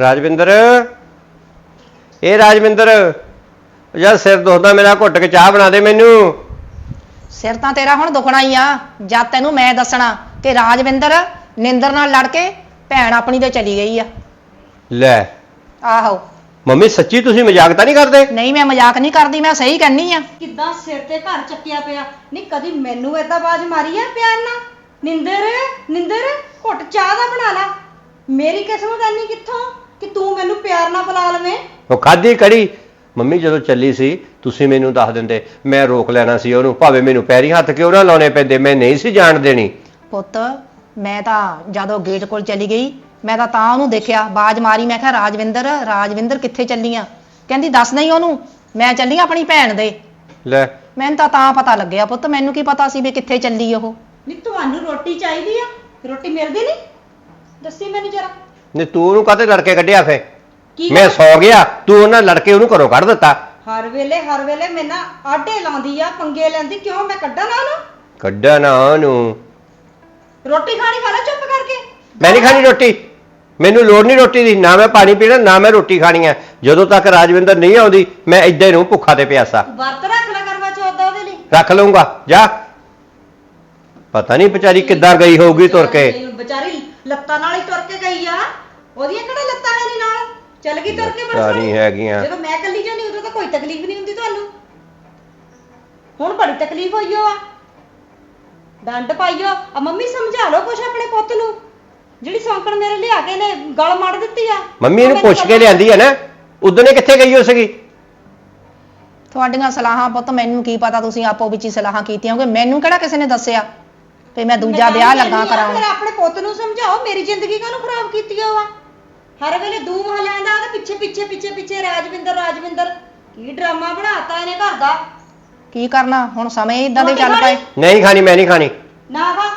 ਰਾਜਵਿੰਦਰ। ਇਹ ਰਾਜਵਿੰਦਰ ਯਾਰ ਸਿਰ ਦੁਖਦਾ ਮੇਰਾ ਘੁੱਟ ਕੇ ਚਾਹ ਬਣਾ ਦੇ ਮੈਨੂੰ। ਸਿਰ ਤਾਂ ਤੇਰਾ ਹੁਣ ਦੁਖਣਾ ਹੀ ਆ। ਜਦ ਤੈਨੂੰ ਮੈਂ ਦੱਸਣਾ ਕਿ ਰਾਜਵਿੰਦਰ ਨਿੰਦਰ ਨਾਲ ਲੜ ਕੇ ਭੈਣ ਆਪਣੀ ਤੇ ਚਲੀ ਗਈ ਆ। ਲੈ। ਆਹੋ। ਮੰਮੀ ਸੱਚੀ ਤੁਸੀਂ ਮਜ਼ਾਕ ਤਾਂ ਨਹੀਂ ਕਰਦੇ? ਨਹੀਂ ਮੈਂ ਮਜ਼ਾਕ ਨਹੀਂ ਕਰਦੀ ਮੈਂ ਸਹੀ ਕਹਿੰਨੀ ਆ। ਕਿੱਦਾਂ ਸਿਰ ਤੇ ਘਰ ਚੱਕਿਆ ਪਿਆ? ਨਹੀਂ ਕਦੀ ਮੈਨੂੰ ਏਦਾਂ ਬਾਜ ਮਾਰੀ ਆ ਪਿਆਰ ਨਾਲ? ਨਿੰਦਰ ਨਿੰਦਰ ਘੁੱਟ ਚਾਹ ਦਾ ਬਣਾ ਲਾ। ਮੇਰੀ ਕਿਸਮਤ ਐਨੀ ਕਿੱਥੋਂ? ਕਿ ਤੂੰ ਮੈਨੂੰ ਪਿਆਰ ਨਾਲ ਬੁਲਾ ਲਵੇਂ? ਉਹ ਖਾਦੀ ਕੜੀ ਮੰਮੀ ਜਦੋਂ ਚੱਲੀ ਸੀ ਤੁਸੀਂ ਮੈਨੂੰ ਦੱਸ ਦਿੰਦੇ ਮੈਂ ਰੋਕ ਲੈਣਾ ਸੀ ਉਹਨੂੰ। ਭਾਵੇਂ ਮੈਨੂੰ ਪੈਰੀ ਹੱਥ ਕਿਉਂ ਨਾ ਲਾਉਣੇ ਪੈਂਦੇ ਮੈਂ ਨਹੀਂ ਸੀ ਜਾਣ ਦੇਣੀ। ਪੁੱਤ ਮੈਂ ਤਾਂ ਜਦੋਂ ਗੇਟ ਕੋਲ ਚਲੀ ਗਈ ਮੈਂ ਤਾਂ ਤਾਂ ਉਹਨੂੰ ਦੇਖਿਆ ਬਾਜ ਮਾਰੀ ਮੈਂ ਕਿਹਾ ਰਾਜਵਿੰਦਰ ਰਾਜਵਿੰਦਰ ਕਿੱਥੇ ਚੱਲੀ ਆ ਕਹਿੰਦੀ ਦੱਸ ਨਹੀਂ ਉਹਨੂੰ ਮੈਂ ਚੱਲੀ ਆਂ ਆਪਣੀ ਭੈਣ ਦੇ। ਲੈ। ਮੈਨੂੰ ਤਾਂ ਤਾਂ ਪਤਾ ਲੱਗਿਆ ਪੁੱਤ ਮੈਨੂੰ ਕੀ ਪਤਾ ਸੀ ਵੀ ਕਿੱਥੇ ਚੱਲੀ ਉਹ। ਨਹੀਂ ਤੁਹਾਨੂੰ ਰੋਟੀ ਚਾਹੀਦੀ ਆ? ਰੋਟੀ ਮਿਲਦੀ ਨਹੀਂ ਦੱਸੀ ਮੈਨੂੰ ਜਰਾ। ਨਹੀਂ ਤੂੰ ਉਹਨੂੰ ਕਾਹਤੇ ਲੜਕੇ ਕੱਢਿਆ ਫੇ ਕੀ ਮੈਂ ਸੌ ਗਿਆ ਤੂੰ ਉਹਨਾਂ ਲੜਕੇ ਉਹਨੂੰ ਘਰੋਂ ਕੱਢ ਦਿੱਤਾ ਹਰ ਵੇਲੇ ਹਰ ਵੇਲੇ ਮੇਰੇ ਨਾਲ ਆਡੇ ਲਾਉਂਦੀ ਆ ਪੰਗੇ ਲੈਂਦੀ ਕਿਉਂ ਮੈਂ ਕੱਢਾਂ ਨਾ ਉਹਨੂੰ ਕੱਢਿਆ ਨਾ ਉਹਨੂੰ ਰੋਟੀ ਖਾਣੀ ਖਾ ਲੈ ਚੁੱਪ ਕਰਕੇ ਮੈਂ ਨਹੀਂ ਖਾਣੀ ਰੋਟੀ ਮੈਨੂੰ ਲੋੜ ਨਹੀਂ ਰੋਟੀ ਦੀ ਨਾ ਮੈਂ ਪਾਣੀ ਪੀਣਾ ਨਾ ਮੈਂ ਰੋਟੀ ਖਾਣੀ ਹੈ ਜਦੋਂ ਤੱਕ ਰਾਜਵਿੰਦਰ ਨਹੀਂ ਆਉਂਦੀ ਮੈਂ ਇੱਦਾਂ ਹੀ ਰਹੂੰ ਭੁੱਖਾ ਤੇ ਪਿਆਸਾ ਵਰਤ ਰੱਖ ਲੈ ਕਰਵਾ ਚੌਥ ਦਾ ਉਹਦੇ ਲਈ ਰੱਖ ਲਊਂਗਾ ਜਾ ਪਤਾ ਨਹੀਂ ਵਿਚਾਰੀ ਕਿੱਦਾਂ ਗਈ ਹੋਊਗੀ ਤੁਰ ਕੇ ਵਿਚਾਰੀ ਲੱਤਾਂ ਨਾਲ ਹੀ ਤੁਰ ਕੇ ਗਈ ਆ ਉਹਦੀਆਂ ਕਿਹੜਾ ਲੱਤਾਂ ਹੈ ਨਹੀਂ ਨਾਲ? ਚੱਲ ਗਈ ਤੁਰ ਕੇ ਲੱਤਾਂ ਨਹੀਂ ਹੈਗੀਆਂ। ਜਦੋਂ ਮੈਂ ਇਕੱਲੀ ਜਾਂਦੀ ਉਦੋਂ ਤਾਂ ਕੋਈ ਤਕਲੀਫ ਨਹੀਂ ਹੁੰਦੀ ਤੁਹਾਨੂੰ। ਹੁਣ ਬੜੀ ਤਕਲੀਫ ਹੋਈ ਓ ਆ। ਡੰਡ ਪਾਈਓ। ਆ ਮੰਮੀ ਸਮਝਾ ਲਓ ਕੁਛ ਆਪਣੇ ਪੁੱਤ ਨੂੰ। ਜਿਹੜੀ ਸੌਂਕਣ ਮੇਰੇ ਲਿਆ ਕੇ ਨੇ ਗਲ ਮੜ ਦਿੱਤੀ ਆ। ਮੰਮੀ ਇਹਨੂੰ ਪੁੱਛ ਕੇ ਲਿਆਂਦੀ ਹੈ ਨਾ। ਉਦੋਂ ਨੇ ਕਿੱਥੇ ਗਈ ਹੋ ਸੀਗੀ ਤੁਹਾਡੀਆਂ ਸਲਾਹਾਂ ਪੁੱਤ ਮੈਨੂੰ ਕੀ ਪਤਾ ਤੁਸੀਂ ਆਪੋ ਵਿੱਚ ਹੀ ਸਲਾਹਾਂ ਕੀਤੀਆਂ ਹੋਗੇ ਮੈਨੂੰ ਕਿਹੜਾ ਕਿਸੇ ਨੇ ਦੱਸਿਆ ਵੀ ਮੈਂ ਦੂਜਾ ਵਿਆਹ ਤਾਂ ਲੱਗਾ ਕਰਾਉਣ। ਫਿਰ ਆਪਣੇ ਪੁੱਤ ਨੂੰ ਸਮਝਾਓ ਮੇਰੀ ਜ਼ਿੰਦਗੀ ਕਾਹਨੂੰ ਖਰਾਬ ਕੀਤੀ ਆ ਵਾ ਹਰ ਵੇਲੇ ਦੂ ਮਹ ਲੈਂਦਾ ਉਹਦੇ ਪਿੱਛੇ ਪਿੱਛੇ ਪਿੱਛੇ ਪਿੱਛੇ ਰਾਜਵਿੰਦਰ ਰਾਜਵਿੰਦਰ। ਕੀ ਡਰਾਮਾ ਬਣਾਤਾ ਇਹਨੇ ਘਰ ਦਾ? ਕੀ ਕਰਨਾ? ਹੁਣ ਸਮੇਂ ਇਦਾਂ ਦੇ ਚੱਲ? ਪਏ। ਨਹੀਂ ਖਾਣੀ ਮੈਂ ਨਹੀਂ ਖਾਣੀ। ਨਾ ਖਾ।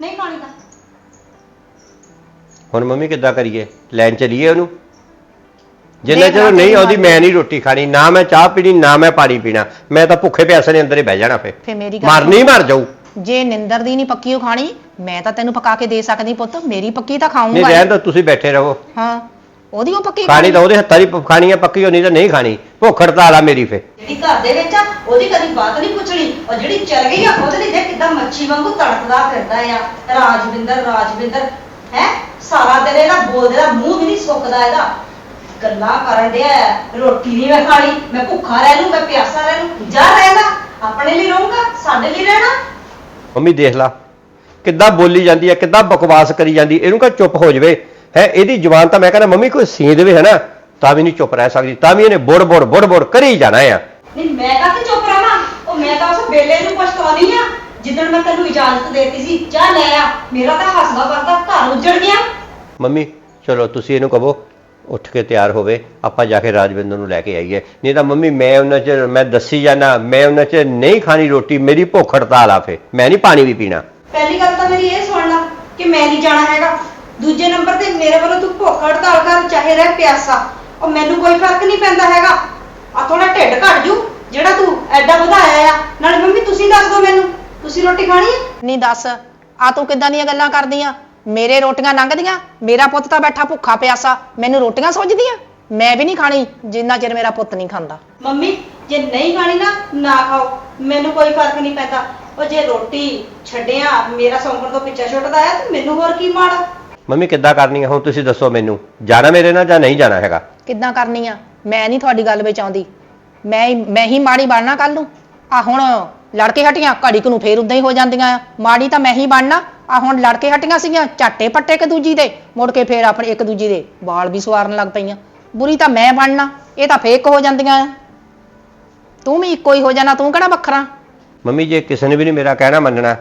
ਨਹੀਂ ਖਾਣੀ ਤਾਂ। ਹੁਣ ਮੰਮੀ ਕਿੱਦਾਂ ਕਰੀਏ? ਲੈਣ ਚਲੀਏ ਉਹਨੂੰ? ਜਿੰਨਾ ਚਿਰ ਨਹੀਂ ਆਉਂਦੀ। ਮੈਂ ਨਹੀਂ ਰੋਟੀ ਖਾਣੀ ਨਾ ਮੈਂ ਚਾਹ ਪੀਣੀ ਨਾ ਮੈਂ ਪਾਣੀ ਪੀਣਾ। ਮੈਂ ਤਾਂ ਭੁੱਖੇ ਪਿਆਸੇ ਨੇ ਅੰਦਰ ਹੀ ਬਹਿ ਜਾਣਾ ਫੇ ਫੇ ਮੇਰੀ ਗੱਲ ਮਰਨੀ ਮਰ ਜਾਊ। ਜੇ ਨਿੰਦਰ ਦੀ ਨਹੀਂ ਪੱਕੀ ਉਹ ਖਾਣੀ ਮੈਂ ਤਾਂ ਤੈਨੂੰ ਪਕਾ ਕੇ ਦੇ ਸਕਦੀ ਪੁੱਤ ਮੇਰੀ ਪੱਕੀ ਤਾਂ ਨਹੀਂ ਖਾਊਂਗਾ ਰਹਿਣ ਤਾਂ ਤੁਸੀਂ ਬੈਠੇ ਰਹੋ। ਹਾਂ ਉਹਦੀ ਉਹ ਪੱਕੀ ਖਾਣੀ ਤਾਂ ਉਹਦੇ ਹੱਥਾਂ ਦੀ ਪ- ਖਾਣੀ ਆ ਪੱਕੀ ਹੋਣੀ ਤਾਂ ਨਹੀਂ ਖਾਣੀ ਭੁੱਖ ਹੜਤਾਲ ਆ ਮੇਰੀ ਫੇ ਜਿਹੜੀ ਘਰ ਦੇ ਵਿੱਚ ਆ ਉਹਦੀ ਕਦੀ ਬਾਤ ਨਹੀਂ ਪੁੱਛਣੀ। ਉਹ ਜਿਹੜੀ ਚਲ ਗਈ ਆ ਉਹਦੇ ਲਈ ਦੇਖ ਕਿਦਾਂ ਮੱਛੀ ਵਾਂਗੂ ਤੜਫਦਾ ਫਿਰਦਾ ਆ। ਰਾਜਵਿੰਦਰ ਰਾਜਵਿੰਦਰ ਹੈ? ਸਾਰਾ ਦਿਨ ਇਹਦਾ ਬੋਲਦੇ ਦਾ ਮੂੰਹ ਵੀ ਨਹੀਂ ਸੁੱਕਦਾ ਇਹਦਾ। ਗੱਲਾਂ ਕਰਨ ਡਿਆ ਆ, ਰੋਟੀ ਨਹੀਂ ਮੈਂ ਖਾਣੀ ਮੈਂ ਭੁੱਖਾ ਰਹਿ ਲੂੰ ਮੈਂ ਪਿਆਸਾ ਰਹਿ ਲੂੰ ਜਾ ਰਹੇਗਾ ਆਪਣੇ ਲਈ ਰਹੂੰਗਾ ਸਾਡੇ ਲਈ ਰਹਿਣਾ। ਮੰਮੀ ਦੇਖ ਲਾ। ਕਿੱਦਾਂ ਬੋਲੀ ਜਾਂਦੀ ਹੈ ਕਿੱਦਾਂ ਬਕਵਾਸ ਕਰੀ ਜਾਂਦੀ ਇਹਨੂੰ ਕਹ ਚੁੱਪ ਹੋ ਜਾਵੇ। ਹੈ ਇਹਦੀ ਜ਼ੁਬਾਨ ਤਾਂ ਮੈਂ ਕਹਿੰਦਾ ਮੰਮੀ ਕੋਈ ਸੀਂ ਦੇਵੇ ਹੈ ਨਾ ਤਾਂ ਵੀ ਨਹੀਂ ਚੁੱਪ ਰਹਿ ਸਕਦੀ ਤਾਂ ਵੀ ਇਹਨੇ ਬੁੜ ਬੁੜ ਬੁੜ ਬੁੜ ਕਰੀ ਜਾਣਾ ਆ। ਨਹੀਂ ਮੈਂ ਕਾਹਤੇ ਚੁੱਪ ਰਹਾਂ ਉਹ ਮੈਂ ਤਾਂ ਉਸ ਬੇਲੇ ਨੂੰ ਪਛਤਾਉਣੀ ਆ। ਜਿੱਦਣ ਮੈਂ ਤੈਨੂੰ ਇਜਾਜ਼ਤ ਦੇਤੀ ਸੀ ਜਾ ਲੈ ਆ ਮੇਰਾ ਤਾਂ ਹੱਸਦਾ ਵਰਦਾ ਘਰ ਉੱਜੜ ਗਿਆ। ਮੰਮੀ ਚਲੋ ਤੁਸੀਂ ਇਹਨੂੰ ਕਹੋ ਉੱਠ ਕੇ ਤਿਆਰ ਹੋਵੇ ਆਪਾਂ ਜਾ ਕੇ ਰਾਜਵਿੰਦਰ ਨੂੰ ਲੈ ਕੇ ਆਈਏ। ਨਹੀਂ ਤਾਂ ਮੰਮੀ ਮੈਂ ਉਹਨਾਂ ਚ ਮੈਂ ਦੱਸੀ ਜਾਣਾ ਮੈਂ ਉਹਨਾਂ ਚ ਨਹੀਂ ਖਾਣੀ ਰੋਟੀ ਮੇਰੀ ਭੁੱਖ ਹੜਤਾਲ ਆ ਫੇ ਮੈਂ ਨਹੀਂ ਪਾਣੀ ਵੀ ਪੀਣਾ। ਪਹਿਲੀ ਗੱਲ ਤਾਂ ਮੇਰੀ ਇਹ ਸੁਣ ਲੈ ਕਿ ਮੈਂ ਨਹੀਂ ਜਾਣਾ ਹੈਗਾ। ਦੂਜੇ ਨੰਬਰ ਤੇ ਮੇਰੇ ਵੱਲੋਂ ਤੂੰ ਭੁੱਖ ਹੜਤਾਲ ਕਰ ਚਾਹੇ ਰਹਿ ਪਿਆਸਾ। ਉਹ ਮੈਨੂੰ ਕੋਈ ਫ਼ਰਕ ਨਹੀਂ ਪੈਂਦਾ ਹੈਗਾ। ਆ ਥੋੜਾ ਢਿੱਡ ਘਟ ਜੂ ਜਿਹੜਾ ਤੂੰ ਐਡਾ ਵਧਾਇਆ ਆ। ਨਾਲੇ ਮੰਮੀ ਤੁਸੀਂ ਦੱਸ ਦਿਓ ਮੈਨੂੰ ਤੁਸੀਂ ਰੋਟੀ ਖਾਣੀ ਹੈ ਨਹੀਂ ਦੱਸ ਆ ਤੂੰ ਕਿੱਦਾਂ ਦੀਆਂ ਗੱਲਾਂ ਕਰਦੀਆਂ? ਮੇਰੇ ਰੋਟੀਆਂ ਲੰਘਦੀਆਂ ਮੇਰਾ ਪੁੱਤ ਤਾਂ ਬੈਠਾ ਭੁੱਖਾ ਪਿਆਸਾ। ਮੈਨੂੰ ਰੋਟੀਆਂ ਸੁੱਜਦੀਆਂ ਮੈਂ ਵੀ ਨਹੀਂ ਖਾਣੀ ਜਿੰਨਾ ਚਿਰ ਮੇਰਾ ਪੁੱਤ ਨਹੀਂ ਖਾਂਦਾ। ਮੰਮੀ ਜੇ ਨਹੀਂ ਖਾਣੀ ਨਾ ਨਾ ਖਾਓ। ਮੈਨੂੰ ਕੋਈ ਫ਼ਰਕ ਨਹੀਂ ਪੈਂਦਾ। ਉਹ ਜੇ ਰੋਟੀ ਛੱਡਿਆ ਮੇਰਾ ਸੌਂਕਣ ਤੋਂ ਪਿੱਛਾ ਛੁੱਟਦਾ ਆ ਤੇ ਮੈਨੂੰ ਹੋਰ ਕੀ ਮਾੜਾ? ਮੰਮੀ ਕਿੱਦਾਂ ਕਰਨੀ ਹੈ ਹੁਣ ਤੁਸੀਂ ਦੱਸੋ ਮੈਨੂੰ। ਜਾਣਾ ਮੇਰੇ ਨਾਲ ਜਾਂ ਨਹੀਂ ਜਾਣਾ ਹੈਗਾ? ਕਿੱਦਾਂ ਕਰਨੀ ਆ? ਮੈਂ ਨਹੀਂ ਤੁਹਾਡੀ ਗੱਲ ਵਿੱਚ ਆਉਂਦੀ। ਮੈਂ ਹੀ ਮੈਂ ਹੀ ਮਾੜੀ ਬਣਨਾ ਕੱਲ ਨੂੰ। ਆ ਹੁਣ ਲੜਕੇ ਹਟੀਆਂ ਘੜੀ ਕੁ ਨੂੰ ਫੇਰ ਉਦਾਂ ਹੀ ਹੋ ਜਾਂਦੀਆਂ ਆ। ਮਾੜੀ ਤਾਂ ਮੈਂ ਹੀ ਬਣਨਾ। ਆ ਹੁਣ ਲੜਕੇ ਹਟੀਆਂ ਸੀਗੀਆਂ ਝਾਟੇ ਪੱਟੇ ਇੱਕ ਦੂਜੀ ਦੇ। ਮੁੜ ਕੇ ਫੇਰ ਆਪਣੇ ਇੱਕ ਦੂਜੀ ਦੇ ਵਾਲ ਵੀ ਸਵਾਰਨ ਲੱਗ ਪਈਆਂ। ਬੁਰੀ ਤਾਂ ਮੈਂ ਬਣਨਾ। ਇਹ ਤਾਂ ਫੇਕ ਹੋ ਜਾਂਦੀਆਂ ਆ। ਤੂੰ ਵੀ ਇੱਕੋ ਹੀ ਹੋ ਜਾਣਾ ਤੂੰ ਕਿਹੜਾ ਵੱਖਰਾ? ਮੰਮੀ ਜੇ ਕਿਸੇ ਨੇ ਵੀ ਨਹੀਂ ਮੇਰਾ ਕਹਿਣਾ ਮੰਨਣਾ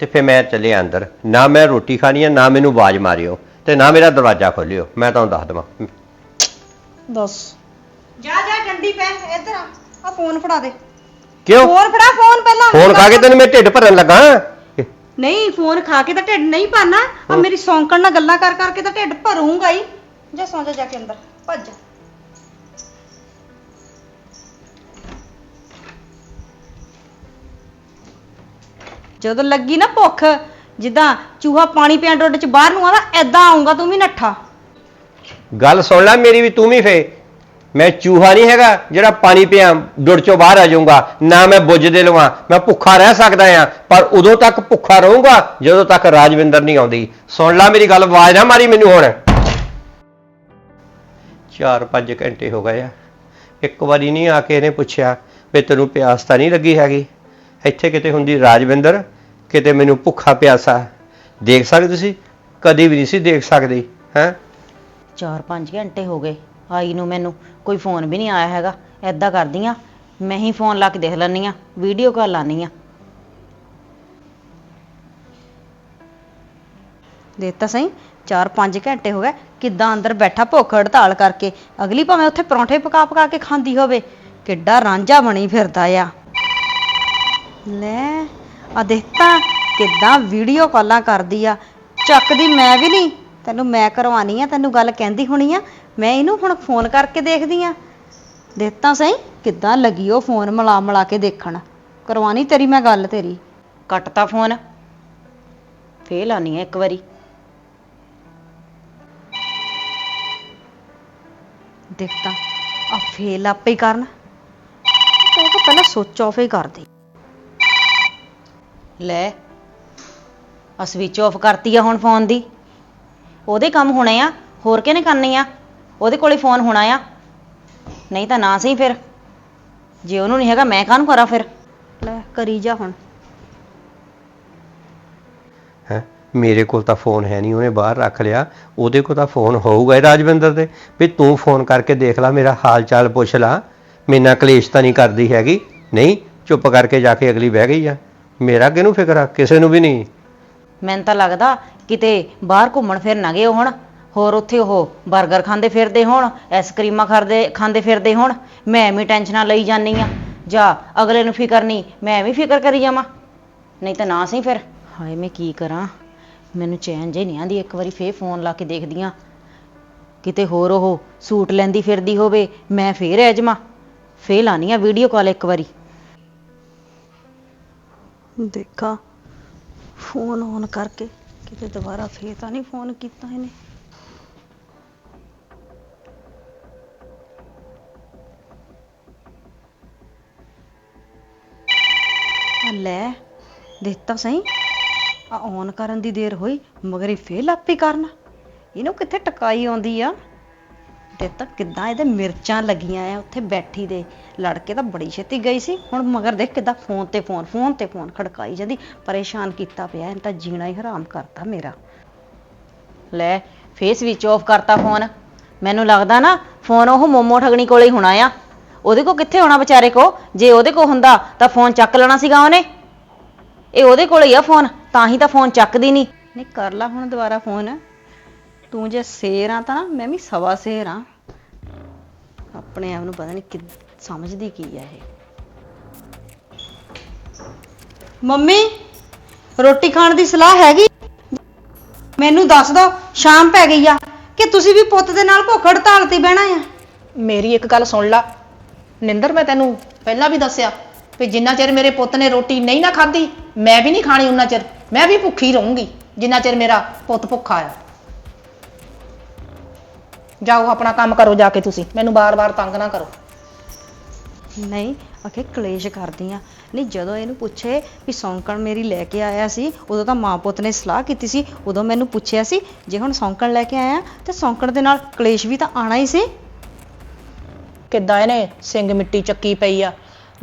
ਤੇ ਫੇ ਮੈਂ ਚੱਲਿਆ ਅੰਦਰ। ਨਾ ਮੈਂ ਰੋਟੀ ਖਾਣੀ ਹੈ ਨਾ ਮੈਨੂੰ ਆਵਾਜ਼ ਮਾਰਿਓ ਤੇ ਨਾ ਮੇਰਾ ਦਰਵਾਜ਼ਾ ਖੋਲਿਓ। ਮੈਂ ਤੁਹਾਨੂੰ ਦੱਸ ਦਵਾਂ। ਦੱਸ। ਜਾ ਜਾ ਡੰਡੀ ਪੈ ਇੱਧਰ ਆ। ਆ ਫੋਨ ਫੜਾ ਦੇ। ਕਿਉਂ? ਫੋਨ ਫੜਾ ਫੋਨ ਪਹਿਲਾਂ। ਫੋਨ ਖਾ ਕੇ ਤੈਨੂੰ ਮੈਂ ਢਿੱਡ ਭਰਨ ਲੱਗਾ ਨਹੀਂ ਫੋਨ ਖਾ ਕੇ ਤਾਂ ਢਿੱਡ ਨਹੀਂ ਭਰਨਾ। ਆ ਮੇਰੀ ਸੌਂਕਣ ਨਾਲ ਗੱਲਾਂ ਕਰ ਕਰਕੇ ਤਾਂ ਢਿੱਡ ਭਰੂੰਗਾ ਹੀ। ਜਾ ਸੌਂ ਜਾ ਜਾ ਕੇ ਅੰਦਰ। ਭੱਜ ਜਾ। ਜਦੋਂ ਲੱਗੀ ਨਾ ਭੁੱਖ, ਜਿੱਦਾਂ ਚੂਹਾ ਪਾਣੀ ਪਿਆ ਡੋਡ ਚ ਬਾਹਰ ਨੂੰ ਆਉਂਦਾ ਐਦਾਂ ਆਉਂਗਾ ਤੂੰ ਵੀ ਨੱਠਾ। ਗੱਲ ਸੁਣ ਲੈ ਮੇਰੀ ਵੀ, ਤੂੰ ਵੀ ਫੇ ਮੈਂ ਚੂਹਾ ਨਹੀਂ ਹੈਗਾ ਜਿਹੜਾ ਪਾਣੀ ਪਿਆ ਡੁੱਡ ਚੋਂ ਬਾਹਰ ਆ ਜਾਊਂਗਾ। ਨਾ ਮੈਂ ਬੁੱਝ ਦੇ ਲਵਾਂ, ਮੈਂ ਭੁੱਖਾ ਰਹਿ ਸਕਦਾ ਆ। ਪਰ ਉਦੋਂ ਤੱਕ ਭੁੱਖਾ ਰਹੂੰਗਾ, ਜਦੋਂ ਤੱਕ ਰਾਜਵਿੰਦਰ ਨਹੀਂ ਆਉਂਦੀ। ਸੁਣ ਲੈ ਮੇਰੀ ਗੱਲ, ਆਵਾਜ਼ ਨਾ ਮਾਰੀ ਮੈਨੂੰ ਹੁਣ। 4-5 ਘੰਟੇ ਹੋ ਗਏ ਆ। ਇੱਕ ਵਾਰੀ ਨਹੀਂ ਆ ਕੇ ਇਹਨੇ ਪੁੱਛਿਆ ਵੀ ਤੈਨੂੰ ਪਿਆਸ ਤਾਂ ਨਹੀਂ ਲੱਗੀ ਹੈਗੀ? ਇੱਥੇ ਕਿਤੇ ਹੁੰਦੀ ਰਾਜਵਿੰਦਰ? ਕਿਤੇ ਮੈਨੂੰ ਭੁੱਖਾ ਪਿਆਸਾ ਦੇਖ ਸਕਦੇ ਤੁਸੀਂ? ਕਦੀ ਵੀ ਨਹੀਂ ਸੀ ਦੇਖ ਸਕਦੀ, ਹੈ? 4-5 ਘੰਟੇ ਹੋ ਗਏ, ਆਈ ਨੂੰ ਮੈਨੂੰ ਕੋਈ ਫੋਨ ਵੀ ਨਹੀਂ ਆਇਆ ਹੈਗਾ। ਐਦਾਂ ਕਰਦੀ ਆ, ਮੈਂ ਹੀ ਫੋਨ ਲਾ ਕੇ ਦੇਖ ਲੈਂਦੀ ਆ, ਵੀਡੀਓ ਕਾਲ ਲਾਨੀ ਆ। ਦੇਤਾ ਸਹੀ? 4-5 ਘੰਟੇ ਹੋ ਗਏ, ਕਿੱਦਾਂ ਅੰਦਰ ਬੈਠਾ ਭੁੱਖ ਹੜਤਾਲ ਕਰਕੇ? ਅਗਲੀ ਭਾਵੇਂ ਉੱਥੇ ਪਰੌਂਠੇ ਪਕਾ ਪਕਾ ਕੇ ਖਾਂਦੀ ਹੋਵੇ, ਕਿੱਡਾ ਰਾਂਝਾ ਬਣੀ ਫਿਰਦਾ ਆ। ਲੈ ਆ ਦੇਖਤਾ ਕਿੱਦਾਂ ਵੀਡੀਓ ਕਾਲਾਂ ਕਰਦੀ ਆ? ਚੱਕਦੀ ਮੈਂ ਵੀ ਨਹੀਂ। ਤੈਨੂੰ ਮੈਂ ਕਰਵਾਣੀ ਆ ਤੈਨੂੰ ਗੱਲ ਕਹਿੰਦੀ ਹੋਣੀ ਆ। ਮੈਂ ਇਹਨੂੰ ਹੁਣ ਫੋਨ ਕਰਕੇ ਦੇਖਦੀ ਆ। ਦੇਖਤਾ ਸਹੀ ਕਿੱਦਾਂ ਲੱਗੀ ਉਹ ਫੋਨ ਮਿਲਾ ਮਿਲਾ ਕੇ ਦੇਖਣ? ਕਰਵਾਣੀ ਤੇਰੀ ਮੈਂ ਗੱਲ ਤੇਰੀ। ਕੱਟਤਾ ਫੋਨ ਫੇਲ ਆਨੀ ਆ ਇੱਕ ਵਾਰੀ। ਦੇਖਤਾ ਆ ਫੇਲ ਆਪੇ ਹੀ ਕਰਨ। ਤੂੰ ਤਾਂ ਪਹਿਲਾਂ ਸੋਚ ਆਫ ਹੀ ਕਰਦੀ। ਲੈ ਆ ਸਵਿਚ ਆਫ ਕਰਤੀ ਆ ਹੁਣ ਫੋਨ ਦੀ। ਉਹਦੇ ਕੰਮ ਹੋਣੇ ਆ ਹੋਰ ਕਿਹਨੇ ਕਰਨੇ ਆ? ਉਹਦੇ ਕੋਲੇ ਫੋਨ ਹੋਣਾ ਆ। ਨਹੀਂ ਤਾਂ ਨਾ ਸਹੀ ਫਿਰ। ਜੇ ਉਹਨੂੰ ਨਹੀਂ ਹੈਗਾ ਮੈਂ ਕਾਹਨੂੰ ਕਰਾਂ ਫਿਰ? ਲੈ ਕਰੀ ਜਾ ਹੁਣ। ਹੈ? ਮੇਰੇ ਕੋਲ ਤਾਂ ਫੋਨ ਹੈ ਨਹੀਂ ਉਹਨੇ ਬਾਹਰ ਰੱਖ ਲਿਆ। ਉਹਦੇ ਕੋਲ ਤਾਂ ਫੋਨ ਹੋਊਗਾ ਹੀ ਰਾਜਵਿੰਦਰ ਦੇ। ਵੀ ਤੂੰ ਫੋਨ ਕਰਕੇ ਦੇਖ ਲੈ ਮੇਰਾ ਹਾਲ ਚਾਲ ਪੁੱਛ ਲਾ। ਮੇਨਾ ਕਲੇਸ਼ ਤਾਂ ਨਹੀਂ ਕਰਦੀ ਹੈਗੀ। ਨਹੀਂ ਚੁੱਪ ਕਰਕੇ ਜਾ ਕੇ ਅਗਲੀ ਬਹਿ ਗਈ ਆ। ਮੇਰਾ ਕਿਹਨੂੰ ਫਿਕਰ ਆ? ਕਿਸੇ ਨੂੰ ਵੀ ਨਹੀਂ। ਮੈਨੂੰ ਤਾਂ ਲੱਗਦਾ ਕਿਤੇ ਬਾਹਰ ਘੁੰਮਣ ਫਿਰ ਨਾ ਗਏ ਹੁਣ। ਹੋਰ ਉੱਥੇ ਉਹ 버ਗਰ ਖਾਂਦੇ ਫਿਰਦੇ ਹੋਣ ਆਈਸਕ੍ਰੀਮਾਂ ਖਾਂਦੇ ਖਾਂਦੇ ਫਿਰਦੇ ਹੋਣ। ਮੈਂ ਐਵੇਂ ਟੈਨਸ਼ਨਾਂ ਲਈ ਜਾਨੀ ਆ ਜਾਂ, ਅਗਲੇ ਨੂੰ ਫਿਕਰ ਨਹੀਂ, ਮੈਂ ਐਵੇਂ ਫਿਕਰ ਕਰੀ ਜਾਵਾਂ। ਨਹੀਂ ਤਾਂ ਨਾ ਸਹੀ ਫਿਰ। ਹਾਏ, ਮੈਂ ਕੀ ਕਰਾਂ? ਮੈਨੂੰ ਚੈਨ ਜੇ ਨਹੀਂ ਆਂਦੀ ਇੱਕ ਵਾਰੀ ਫੇਰ ਫੋਨ ਲਾ ਕੇ ਦੇਖਦੀ ਆਂ ਕਿਤੇ ਹੋਰ ਉਹ ਸੂਟ ਲੈਂਦੀ ਫਿਰਦੀ ਹੋਵੇ, ਮੈਂ ਫੇਰ ਐਜਮਾ ਫੇਰ ਲਾਨੀ ਆ ਵੀਡੀਓ ਕਾਲ ਇੱਕ ਵਾਰੀ। ਦੇਖਾ। ਫੋਨ ਔਨ ਕਰਕੇ ਕਿਤੇ ਦੁਬਾਰਾ ਫੇਰ ਤਾਂ ਨਹੀਂ ਫੋਨ ਕੀਤਾ ਇਹਨੇ। ਆ ਲੈ, ਦਿੱਤਾ ਸਹੀ। ਆ ਔਨ ਕਰਨ ਦੀ ਦੇਰ ਹੋਈ, ਮਗਰ ਇਹ ਫੇਰ ਲਾਪੀ ਕਰਨ। ਇਹਨੂੰ ਕਿੱਥੇ ਟਕਾਈ ਆਉਂਦੀ ਆ? ਤੇ ਤਾਂ ਕਿੱਦਾਂ ਇਹਦੇ ਮਿਰਚਾਂ ਲੱਗੀਆਂ ਆ ਉੱਥੇ ਬੈਠੀ ਦੇ ਲੜਕੇ ਤਾਂ ਬੜੀ ਛੇਤੀ ਗਈ ਸੀ, ਹੁਣ ਮਗਰ ਦੇਖ ਕਿੱਦਾਂ ਫੋਨ ਤੇ ਫੋਨ ਫੋਨ ਤੇ ਫੋਨ ਖੜਕਾਈ ਜਾਂਦੀ, ਪਰੇਸ਼ਾਨ ਕੀਤਾ ਪਿਆ, ਇਹਨੇ ਤਾਂ ਜੀਣਾ ਹੀ ਹਰਾਮ ਕਰਤਾ ਮੇਰਾ। ਲੈ ਫੇਸ ਵਿੱਚ ਆਫ ਕਰਤਾ ਫੋਨ ਮੈਨੂੰ ਲੱਗਦਾ ਨਾ ਫੋਨ ਉਹ ਮੋਮੋ ਠਗਣੀ ਕੋਲੇ ਹੀ ਹੋਣਾ ਆ। ਉਹਦੇ ਕੋ ਕਿੱਥੇ ਹੋਣਾ ਵਿਚਾਰੇ ਕੋ ਜੇ ਉਹਦੇ ਕੋ ਹੁੰਦਾ, ਤਾਂ ਫੋਨ ਚੱਕ ਲੈਣਾ ਸੀਗਾ ਉਹਨੇ। ਇਹ ਉਹਦੇ ਕੋਲ ਹੀ ਆ ਫੋਨ ਤਾਂ ਹੀ ਤਾਂ ਫੋਨ ਚੱਕਦੀ ਨਹੀਂ ਨਹੀਂ, ਕਰ ਲਾ ਹੁਣ ਦੁਬਾਰਾ ਫੋਨ ਤੂੰ ਜੇ ਸ਼ੇਰ ਆ ਤਾਂ ਮੈਂ ਵੀ ਸਵਾ ਸ਼ੇਰ ਆ। ਆਪਣੇ ਆਪ ਨੂੰ ਪਤਾ ਨਹੀਂ ਕਿ ਸਮਝਦੀ ਕੀ ਆ ਇਹ। ਮੰਮੀ, ਰੋਟੀ ਖਾਣ ਦੀ ਸਲਾਹ ਹੈਗੀ? ਮੈਨੂੰ ਦੱਸ ਦੋ, ਸ਼ਾਮ ਪੈ ਗਈ ਆ, ਕਿ ਤੁਸੀਂ ਵੀ ਪੁੱਤ ਦੇ ਨਾਲ ਭੁੱਖ ਹੜਤਾਲ ਤੇ ਬਹਿਣਾ ਆ? ਮੇਰੀ ਇੱਕ ਗੱਲ ਸੁਣ ਲਾ। ਨਿੰਦਰ, ਮੈਂ ਤੈਨੂੰ ਪਹਿਲਾਂ ਵੀ ਦੱਸਿਆ ਵੀ ਜਿੰਨਾ ਚਿਰ ਮੇਰੇ ਪੁੱਤ ਨੇ ਰੋਟੀ ਨਹੀਂ ਨਾ ਖਾਧੀ, ਮੈਂ ਵੀ ਨਹੀਂ ਖਾਣੀ ਉਹਨਾਂ ਚਿਰ। ਮੈਂ ਵੀ ਭੁੱਖੀ ਰਹੂੰਗੀ ਜਿੰਨਾ ਚਿਰ ਮੇਰਾ ਪੁੱਤ ਭੁੱਖਾ ਆ। ਜਾਓ ਆਪਣਾ ਕੰਮ ਕਰੋ ਜਾ ਕੇ ਤੁਸੀਂ। ਮੈਨੂੰ ਬਾਰ-ਬਾਰ ਤੰਗ ਨਾ ਕਰੋ। ਨਹੀਂ ਅਖੇ ਕਲੇਸ਼ ਕਰਦੀ ਆ। ਨਹੀਂ ਜਦੋਂ ਇਹਨੂੰ ਪੁੱਛੇ ਵੀ ਸੌਂਕਣ ਮੇਰੀ ਲੈ ਕੇ ਆਇਆ ਸੀ ਉਦੋਂ ਤਾਂ ਮਾਂ ਪੁੱਤ ਨੇ ਸਲਾਹ ਕੀਤੀ ਸੀ ਉਦੋਂ ਮੈਨੂੰ ਪੁੱਛਿਆ ਸੀ ਜੇ ਹੁਣ ਸੌਂਕਣ ਲੈ ਕੇ ਆਇਆ ਤੇ ਸੌਂਕਣ ਦੇ ਨਾਲ ਕਲੇਸ਼ ਵੀ ਤਾਂ ਆਣਾ ਹੀ ਸੀ। ਕਿੱਦਾਂ ਇਹਨੇ ਸਿੰਘ ਮਿੱਟੀ ਚੱਕੀ ਪਈ ਆ?